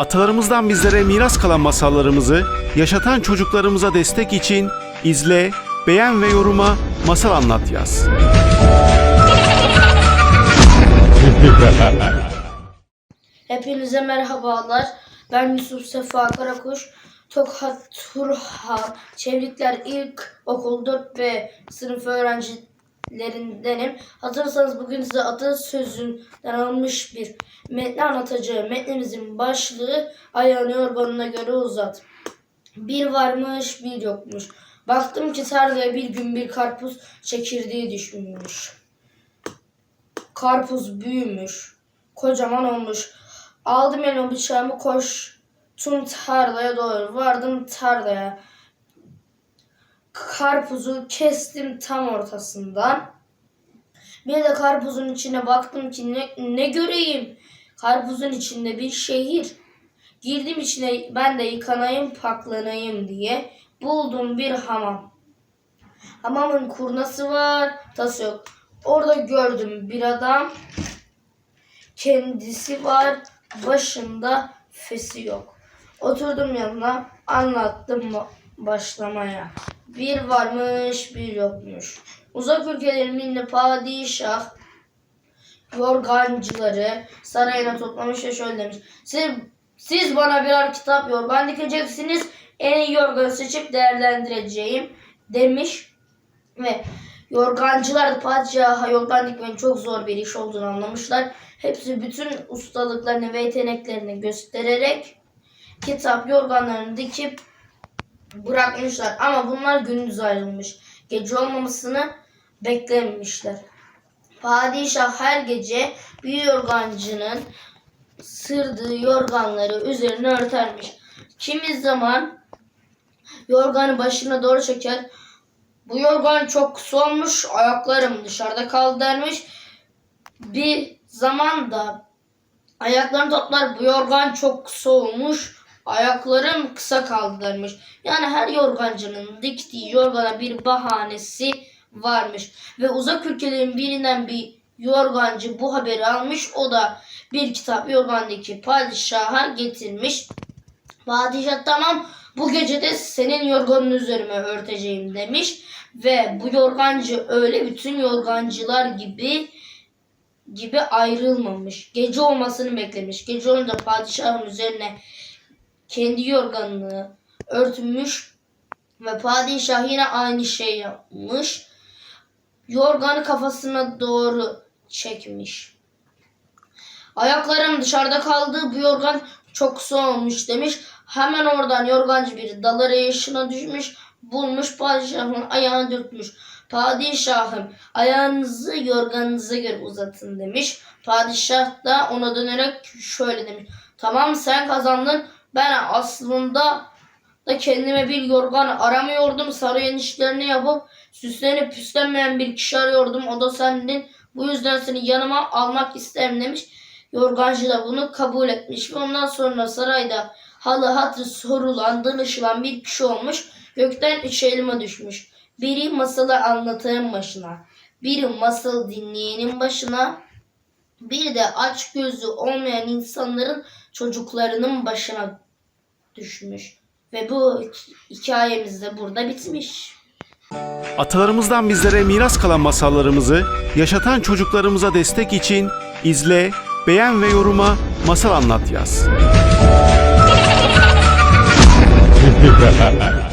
Atalarımızdan bizlere miras kalan masallarımızı yaşatan çocuklarımıza destek için izle, beğen ve yoruma masal anlat yaz. Hepinize merhabalar. Ben Yusuf Sefa Karakuş. Tokat Turha Çevrikler İlk Okul 4 ve sınıf öğrencilerindenim. Hazırsanız bugün size atasözünden alınmış bir metni anlatacağım. Metnimizin başlığı ayağını yorganına göre uzat. Bir varmış bir yokmuş. Baktım ki tarlaya bir gün bir karpuz çekirdeği düşmüş. Karpuz büyümüş. Kocaman olmuş. Aldım elime bıçağımı koştum tarlaya doğru. Vardım tarlaya. Karpuzu kestim tam ortasından. Bir de karpuzun içine baktım ki ne, ne göreyim. Karpuzun içinde bir şehir. Girdim içine ben de yıkanayım paklanayım diye. Buldum bir hamam. Hamamın kurnası var, tası yok. Orada gördüm bir adam. Kendisi var, başında fesi yok. Oturdum yanına, anlattım ba- başlamaya. Bir varmış, bir yokmuş. Uzak ülkelerin ünlü padişah yorgancıları sarayına toplamış ve şöyle demiş. Siz, siz bana birer kitap yorgan dikeceksiniz. En iyi yorganı seçip değerlendireceğim demiş. Ve yorgancılar da padişaha yorgan dikmenin çok zor bir iş olduğunu anlamışlar. Hepsi bütün ustalıklarını ve yeteneklerini göstererek kitap yorganlarını dikip bırakmışlar. Ama bunlar gündüz ayrılmış. Gece olmamasını beklememişler. Padişah her gece bir yorgancının sırdığı yorganları üzerine örtermiş. Kimi zaman yorganı başına doğru çeker. Bu yorgan çok kısa olmuş, ayaklarım dışarıda kaldı dermiş. Bir zaman da ayaklarını toplar, bu yorgan çok kısa olmuş, ayaklarım kısa kaldı dermiş. Yani her yorgancının diktiği yorgana bir bahanesi varmış. Ve uzak ülkelerin birinden bir yorgancı bu haberi almış. O da bir kitap yorgandaki padişaha getirmiş. Padişah tamam bu gece de senin yorganın üzerime örteceğim demiş. Ve bu yorgancı öyle bütün yorgancılar gibi gibi ayrılmamış. Gece olmasını beklemiş. Gece olunca padişahın üzerine kendi yorganını örtmüş ve padişah yine aynı şey yapmış. Yorganı kafasına doğru çekmiş. Ayaklarım dışarıda kaldı. Bu yorgan çok olmuş demiş. Hemen oradan yorgancı bir dal arayışına düşmüş. Bulmuş padişahın ayağını dürtmüş. Padişahım ayağınızı yorganınıza göre uzatın demiş. Padişah da ona dönerek şöyle demiş. Tamam sen kazandın. Ben aslında da kendime bir yorgan aramıyordum. Sarayın işlerini yapıp süslenip püslenmeyen bir kişi arıyordum. O da sendin. Bu yüzden seni yanıma almak isterim demiş. Yorgancı da bunu kabul etmiş ve ondan sonra sarayda halı hatırı sorulan, danışılan bir kişi olmuş. Gökten üç elma düşmüş. Biri masalı anlatanın başına, biri masal dinleyenin başına, bir de aç gözü olmayan insanların çocuklarının başına düşmüş. Ve bu hikayemiz de burada bitmiş. Atalarımızdan bizlere miras kalan masallarımızı yaşatan çocuklarımıza destek için izle, beğen ve yoruma masal anlat yaz.